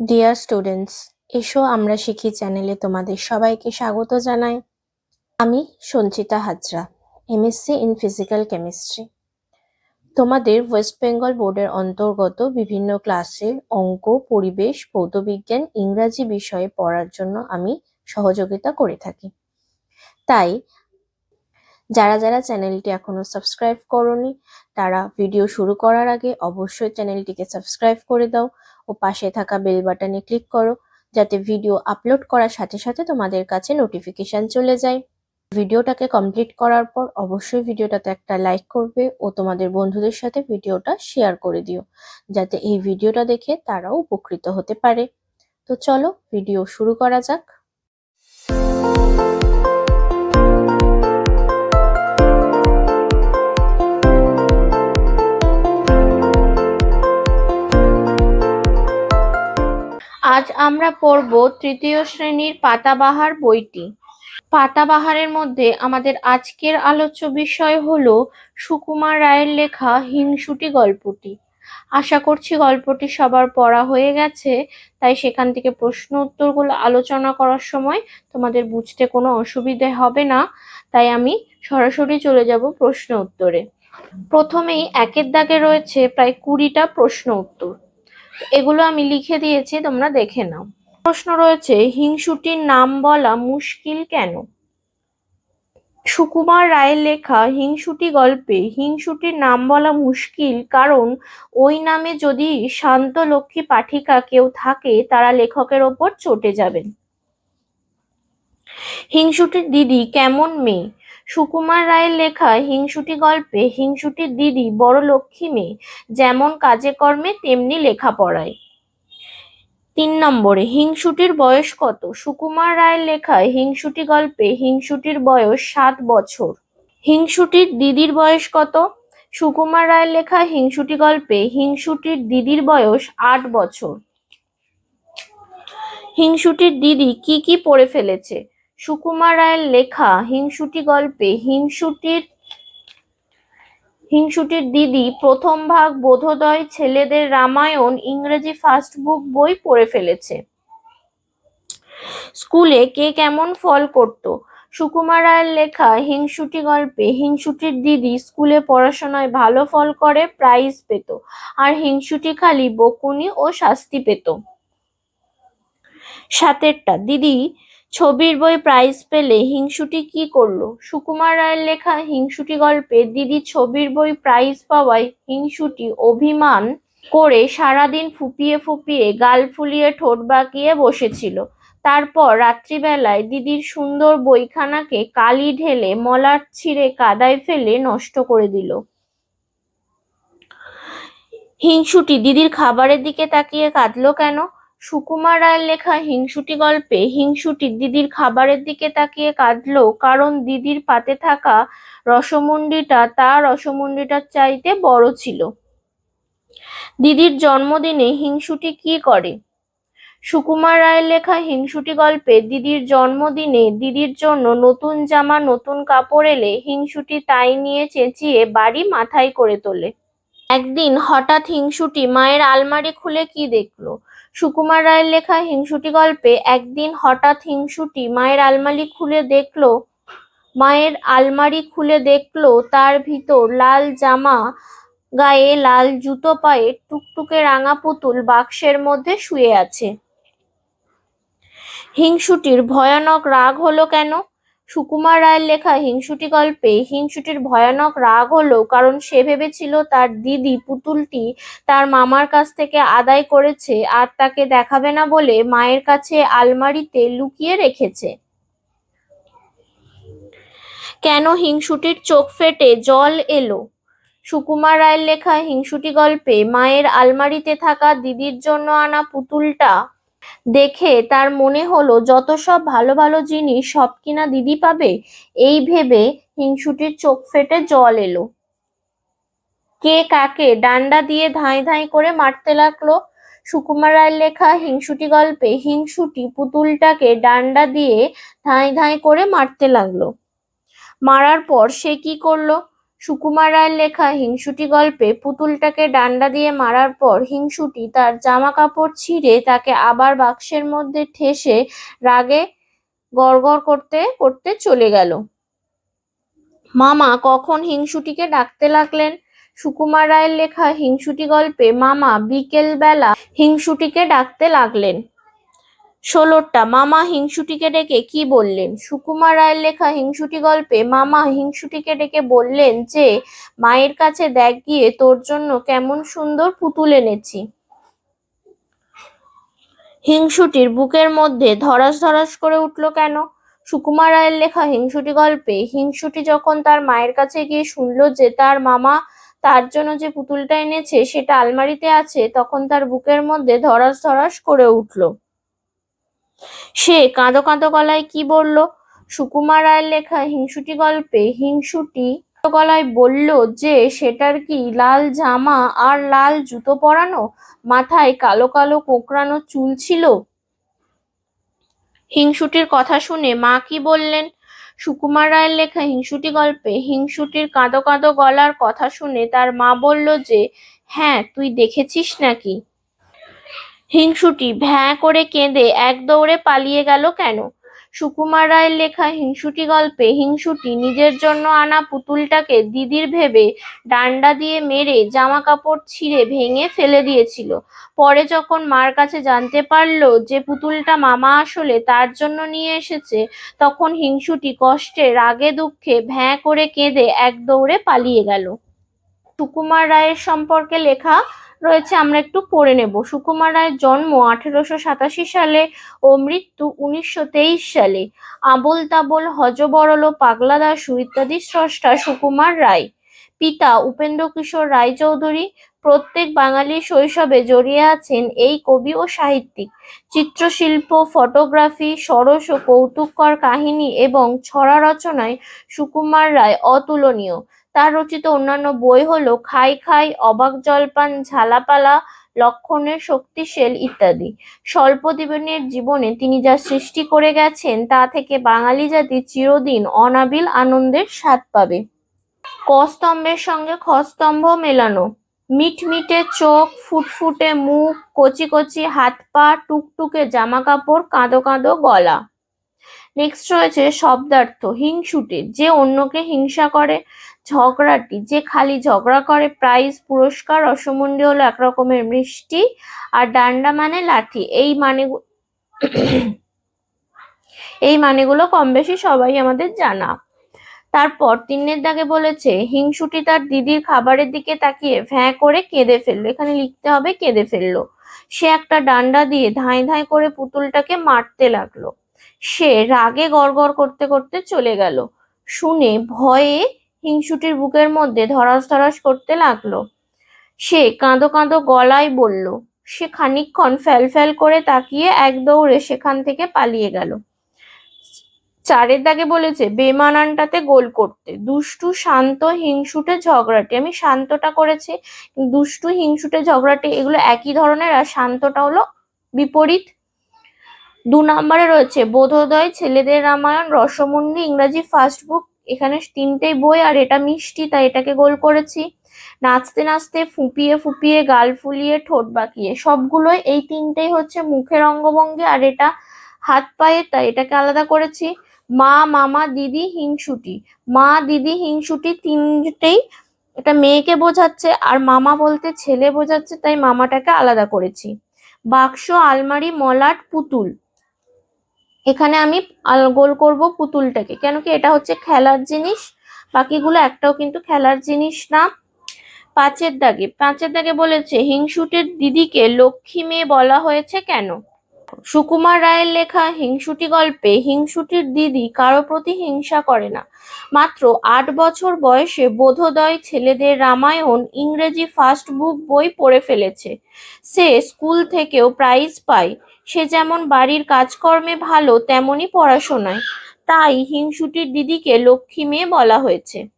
Dear students এসো আমরা শিখি চ্যানেলে তোমাদের সবাইকে স্বাগত জানাই। আমি Sanchita Hazra MSc in physical chemistry তোমাদের ওয়েস্ট বেঙ্গল বোর্ডের অন্তর্গত বিভিন্ন ক্লাসের অঙ্ক, পরিবেশ, ভৌতবিজ্ঞান, ইংরাজি বিষয়ে পড়ার জন্য আমি সহযোগিতা করে থাকি। তাই যারা যারা চ্যানেলটি এখনও সাবস্ক্রাইব করনি, তারা ভিডিও শুরু করার আগে অবশ্যই চ্যানেলটিকে সাবস্ক্রাইব করে দাও ও পাশে থাকা বেল বাটনে ক্লিক করো যাতে ভিডিও আপলোড করার সাথে সাথে তোমাদের কাছে নোটিফিকেশন চলে যায়। ভিডিওটাকে কমপ্লিট করার পর অবশ্যই ভিডিওটাতে একটা লাইক করবে ও তোমাদের বন্ধুদের সাথে ভিডিওটা শেয়ার করে দিও, যাতে এই ভিডিওটা দেখে তারাও উপকৃত হতে পারে। তো চলো, ভিডিও শুরু করা যাক। আজ আমরা পড়ব তৃতীয় শ্রেণির পাতাবাহার বইটি। পাতাবাহারের মধ্যে আমাদের আজকের আলোচ্য বিষয় হলো সুকুমার রায়ের লেখা হিংসুটি গল্পটি। আশা করছি গল্পটি সবার পড়া হয়ে গেছে, তাই সেখান থেকে প্রশ্ন উত্তরগুলো আলোচনা করার সময় তোমাদের বুঝতে কোনো অসুবিধে হবে না, তাই আমি সরাসরি চলে যাব প্রশ্ন উত্তরে। প্রথমেই একের দাগে রয়েছে প্রায় কুড়িটা প্রশ্ন উত্তর। এগুলো আমি লিখে দিয়েছি, তোমরা দেখে নাও। প্রশ্ন রয়েছে, হিংসুটির নাম বলা মুশকিল কেন? সুকুমার রায়ের লেখা, হিংসুটি গল্পে হিংসুটির নাম বলা মুশকিল কারণ ওই নামে যদি শান্ত লক্ষ্মী পাঠিকা কেউ থাকে, তারা লেখকের ওপর চটে যাবেন। হিংসুটির দিদি কেমন মেয়ে? সুকুমার রায়ের লেখা হিংসুটি গল্পে হিংসুটির দিদি বড় লক্ষ্মী মেয়ে, যেমন কাজে কর্মে তেমনি লেখাপড়ায়। তিন নম্বরে, হিংসুটির বয়স কত? সুকুমার রায়ের লেখায় হিংসুটি গল্পে হিংসুটির বয়স সাত বছর। হিংসুটির দিদির বয়স কত? সুকুমার রায়ের লেখা হিংসুটি গল্পে হিংসুটির দিদির বয়স আট বছর। হিংসুটির দিদি কি কি পড়ে ফেলেছে? সুকুমার রায়ের লেখা হিংসুটি গল্পে হিংসুটির হিংসুটির দিদি প্রথম ভাগ বোধোদয় ছেলেদের রামায়ণ ইংরেজি ফার্স্ট বুক বই পড়ে ফেলেছে। স্কুলে কে কেমন ফল করত? সুকুমার রায়ের লেখা হিংসুটি গল্পে হিংসুটির দিদি স্কুলে পড়াশোনায় ভালো ফল করে প্রাইজ পেত। আর হিংসুটি খালি বকুনি ও শাস্তি পেত। সাতেরটা, দিদি ছবির বই প্রাইজ পেলে হিংসুটি কি করল? সুকুমার রায়ের লেখা হিংসুটি গল্পে দিদি ছবির বই প্রাইজ পাওয়ায় হিংসুটি অভিমান করে সারাদিন ফুপিয়ে ফুপিয়ে গাল ফুলিয়ে ঠোঁট বাঁকিয়ে বসেছিল। তারপর রাত্রিবেলায় দিদির সুন্দর বইখানাকে কালি ঢেলে মলাট ছিঁড়ে কাদায় ফেলে নষ্ট করে দিল। হিংসুটি দিদির খাবারের দিকে তাকিয়ে কাঁদলো কেন? সুকুমার রায়ের লেখা হিংসুটি গল্পে হিংসুটি দিদির খাবারের দিকে তাকিয়ে কাঁদলো, কারণ দিদির পাতে থাকা রসমুন্ডিটা, তার রসমুন্ডিটার চাইতে বড় ছিল। দিদির জন্মদিনে হিংসুটি কি করে? সুকুমার রায়ের লেখা হিংসুটি গল্পে দিদির জন্মদিনে দিদির জন্য নতুন জামা, নতুন কাপড় এলে হিংসুটি তাই নিয়ে চেঁচিয়ে বাড়ি মাথায় করে তোলে। একদিন হঠাৎ হিংসুটি মায়ের আলমারি খুলে কি দেখল? সুকুমার রায়ের লেখা হিংসুটি গল্পে একদিন হঠাৎ হিংসুটি মায়ের আলমারি খুলে দেখল, মায়ের আলমারি খুলে দেখল তার ভিতর লাল জামা, গায়ে লাল জুতো পায়ে টুকটুকে রাঙা পুতুল বাক্সের মধ্যে শুয়ে আছে। হিংসুটির ভয়ানক রাগ হলো কেন? সুকুমার রায়ের লেখা হিংসুটি গল্পে হিংসুটির ভয়ানক রাগ হলো কারণ সে ভেবেছিল তার দিদি পুতুলটি তার মামার কাছ থেকে আদায় করেছে আর তাকে দেখাবে না বলে মায়ের কাছে আলমারিতে লুকিয়ে রেখেছে। কেন হিংসুটির চোখ ফেটে জল এলো? সুকুমার রায়ের লেখা হিংসুটি গল্পে মায়ের আলমারিতে থাকা দিদির জন্য আনা পুতুলটা দেখে তার মনে হলো, যত সব ভালো ভালো জিনিস সব কিনা দিদি পাবে? এই ভেবে হিংসুটির চোখ ফেটে জল এলো। কে কাকে? ডান্ডা দিয়ে ধাঁই ধাঁই করে মারতে লাগল। সুকুমার রায়ের লেখা হিংসুটি গল্পে হিংসুটি পুতুলটাকে ডান্ডা দিয়ে ধাঁই ধাঁই করে মারতে লাগল। মারার পর সে কি করল? সুকুমার রায়ের লেখা হিংসুটি গল্পে পুতুলটাকে ডান্ডা দিয়ে মারার পর হিংসুটি তার জামা কাপড় ছিঁড়ে তাকে আবার বাক্সের মধ্যে ঠেসে রাগে গড়গড় করতে করতে চলে গেল। মামা কখন হিংসুটিকে ডাকতে লাগলেন? সুকুমার রায়ের লেখা হিংসুটি গল্পে মামা বিকেল বেলা হিংসুটিকে ডাকতে লাগলেন। ষোলোটা, মামা হিংসুটিকে ডেকে কি বললেন? সুকুমার রায়ের লেখা হিংসুটি গল্পে মামা হিংসুটিকে ডেকে বললেন যে, মায়ের কাছে দেখ গিয়ে তোর জন্য কেমন সুন্দর পুতুল এনেছি। হিংসুটির বুকের মধ্যে ধরাস ধরাস করে উঠল কেন? সুকুমার রায়ের লেখা হিংসুটি গল্পে হিংসুটি যখন তার মায়ের কাছে গিয়ে শুনলো যে তার মামা তার জন্য যে পুতুলটা এনেছে সেটা আলমারিতে আছে, তখন তার বুকের মধ্যে ধরাস ধরাস করে উঠল। সে কাঁদো কাঁদো গলায় কি বলল? সুকুমার রায়ের লেখা হিংসুটি গল্পে হিংসুটি গলায় বলল যে, সেটার কি লাল জামা আর লাল জুতো পরানো? মাথায় কালো কালো কোঁকড়ানো চুল ছিল? হিংসুটির কথা শুনে মা কি বললেন? সুকুমার রায়ের লেখা হিংসুটি গল্পে হিংসুটির কাঁদো কাঁদো গলার কথা শুনে তার মা বলল যে হ্যাঁ তুই দেখেছিস নাকি? হিংসুটি ভ্যাঁ করে কেঁদে এক দৌড়ে পালিয়ে গেল কেন? সুকুমার রায়ের লেখা হিংসুটি গল্পে হিংসুটি নিজের জন্য আনা পুতুলটাকে দিদির ভেবে ডান্ডা দিয়ে মেরে জামা কাপড় ছিঁড়ে ভেঙে ফেলে দিয়েছিল। পরে যখন মার কাছে জানতে পারল যে পুতুলটা মামা আসলে তার জন্য নিয়ে এসেছে, তখন হিংসুটি কষ্টে, রাগে, দুঃখে ভ্যাঁ করে কেঁদে এক দৌড়ে পালিয়ে গেল। সুকুমার রায়ের সম্পর্কে লেখা রয়েছে, আমরা একটু পড়ে নেব। সুকুমার রায়ের জন্ম আঠেরোশো সাতাশি সালে ও মৃত্যু উনিশশো তেইশ সালে। আবোল তাবোল হজবরল পাগলা দাসু ইত্যাদি স্রষ্টা সুকুমার রায়। পিতা উপেন্দ্র কিশোর রায়চৌধুরী প্রত্যেক বাঙালির শৈশবে জড়িয়ে আছেন এই কবি ও সাহিত্যিক। চিত্রশিল্প, ফটোগ্রাফি সরস ও কৌতুককর কাহিনী এবং ছড়া রচনায় সুকুমার রায় অতুলনীয়। তার রচিত অন্যান্য বই হলো খাই খাই, অবাক জলপান, ঝালাপালা, লক্ষণের শক্তিশেল ইত্যাদি। স্বল্প জীবনের জীবনে তিনি যা সৃষ্টি করে গেছেন তা থেকে বাঙালি জাতি চিরদিন অনাবিল আনন্দের স্বাদ পাবে। ক স্তম্ভের সঙ্গে খ স্তম্ভ মেলানো। মিটমিটে চোখ, ফুটফুটে মুখ, কচি কচি হাত পা, টুকটুকে জামা কাপড় কাঁদো কাঁদো গলা। নেক্সট রয়েছে শব্দার্থ, হিংসুটে, যে অন্যকে হিংসা করে, ঝগড়াটি, যে খালি ঝগড়া করে প্রাইজ পুরস্কার, রসমুন্ডি হলো এক রকমের মিষ্টি, আর ডান্ডা মানে লাঠি। এই মানে এই মানেগুলো কম বেশি সবাই আমাদের জানা। তারপর তিনের দাগে বলেছে, হিংসুটি তার দিদির খাবারের দিকে তাকিয়ে ভ্যাঁ করে কেঁদে ফেলল। এখানে লিখতে হবে কেঁদে ফেলল। সে একটা ডান্ডা দিয়ে ধাঁই ধাঁই করে পুতুলটাকে মারতে লাগল। সে রাগে গড়গড় করতে করতে চলে গেল। শুনে ভয়ে হিংসুটির বুকের মধ্যে ধরাস ধরাস করতে লাগল। সে কাঁদো কাঁদো গলায় বলল, সে খানিকক্ষণ ফ্যাল ফ্যাল করে তাকিয়ে এক দৌড়ে সেখান থেকে পালিয়ে গেল। চারের দাগে বলেছে বেমানানটাতে গোল করতে। দুষ্টু শান্ত হিংসুটে ঝগড়াটে। আমি শান্তটা করেছি দুষ্টু হিংসুটে ঝগড়াটে এগুলো একই ধরনের, আর শান্তটা হলো বিপরীত। দু নম্বরে রয়েছে, বোধোদয় ছেলেদের রামায়ণ, রসমুন্ডি, ইংরাজি ফার্স্ট বুক, এখানে তিনটেই বই, আর এটা মিষ্টি, তাই এটাকে গোল করেছি। নাচতে নাচতে ফুপিয়ে ফুপিয়ে, গাল ফুলিয়ে, ঠোঁট বাঁকিয়ে, সবগুলোই এই তিনটেই হচ্ছে মুখের অঙ্গভঙ্গি, আর এটা হাত পায়ে তাই এটাকে আলাদা করেছি। মা, মামা, দিদি, হিংসুটি। মা, দিদি, হিংসুটি তিনটেই এটা মেয়েকে বোঝাচ্ছে আর মামা বলতে ছেলে বোঝাচ্ছে, তাই মামাটাকে আলাদা করেছি। বাক্স, আলমারি, মলাট, পুতুল। এখানে আমি গোল করব পুতুলটাকে। কেন কি এটা হচ্ছে খেলার জিনিস, বাকিগুলো একটাও কিন্তু খেলার জিনিস না। পাঁচের দাগে পাঁচের দাগে বলেছে, হিংসুটের দিদিকে লক্ষ্মী মেয়ে বলা হয়েছে কেন? সুকুমার রায়ের লেখা হিংসুটি গল্পে হিংসুটির দিদি কারও প্রতি হিংসা করে না। মাত্র আট বছর বয়সে বোধোদয় ছেলেদের রামায়ণ ইংরেজি ফার্স্ট বুক বই পড়ে ফেলেছে। সে স্কুল থেকেও প্রাইজ পায়। সে যেমন বাড়ির কাজকর্মে ভালো, তেমনই পড়াশোনায়। তাই হিংসুটির দিদিকে লক্ষ্মী মেয়ে বলা হয়েছে।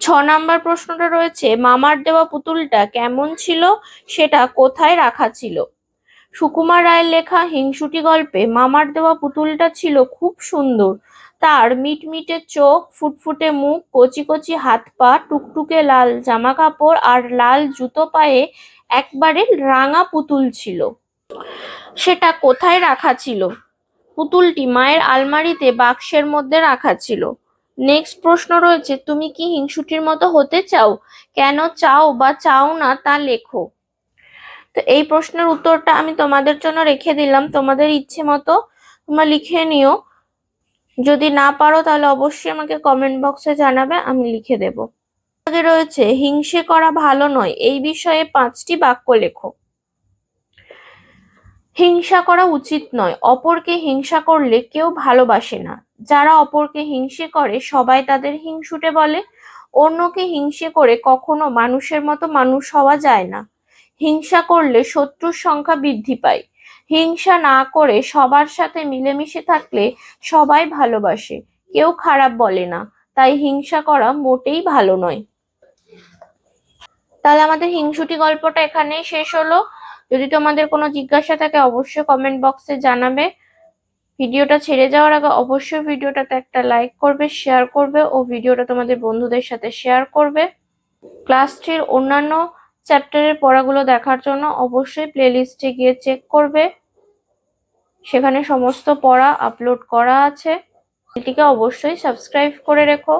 ছ নাম্বার প্রশ্নটা রয়েছে, মামার দেওয়া পুতুলটা কেমন ছিল? সেটা কোথায় রাখা ছিল? সুকুমার রায়ের লেখা হিংসুটি গল্পে মামার দেওয়া পুতুলটা ছিল খুব সুন্দর। তার মিটমিটে চোখ, ফুটফুটে মুখ, কচি কচি হাত পা, টুকটুকে লাল জামা কাপড় আর লাল জুতো পায়ে একবারে রাঙা পুতুল ছিল। সেটা কোথায় রাখা ছিল? পুতুলটি মায়ের আলমারিতে বাক্সের মধ্যে রাখা ছিল। নেক্সট প্রশ্ন রয়েছে, তুমি কি হিংসুটির মতো হতে চাও? কেন চাও বা চাও না তা লেখো। তো এই প্রশ্নের উত্তরটা আমি তোমাদের জন্য রেখে দিলাম। তোমাদের ইচ্ছে মতো তোমরা লিখে নিও। যদি না পারো তাহলে অবশ্যই আমাকে কমেন্ট বক্সে জানাবে, আমি লিখে দেব। আগে রয়েছে, হিংসে করা ভালো নয়। এই বিষয়ে পাঁচটি বাক্য লেখো। হিংসা করা উচিত নয়। অপরকে হিংসা করলে কেউ ভালোবাসে না। যারা অপরকে হিংসে করে, সবাই তাদের হিংসুটে বলে। অন্যকে হিংসে করে কখনো মানুষের মতো মানুষ হওয়া যায় না। হিংসা করলে শত্রুর সংখ্যা বৃদ্ধি পায়। হিংসা না করে সবার সাথে মিলেমিশে থাকলে সবাই ভালোবাসে, কেউ খারাপ বলে না, তাই হিংসা করা মোটেই ভালো নয়। তাহলে আমাদের হিংসুটি গল্পটা এখানেই শেষ হলো। যদি তোমাদের কোনো জিজ্ঞাসা থাকে অবশ্যই কমেন্ট বক্সে জানাবে। ভিডিওটা ছেড়ে যাওয়ার আগে অবশ্যই ভিডিওটাতে একটা লাইক করবে শেয়ার করবে ও ভিডিওটা তোমাদের বন্ধুদের সাথে শেয়ার করবে। ক্লাস থ্রির অন্যান্য চ্যাপ্টারের পড়াগুলো দেখার জন্য অবশ্যই প্লেলিস্টে গিয়ে চেক করবে। সেখানে সমস্ত পড়া আপলোড করা আছে। এটিকে অবশ্যই সাবস্ক্রাইব করে রেখো।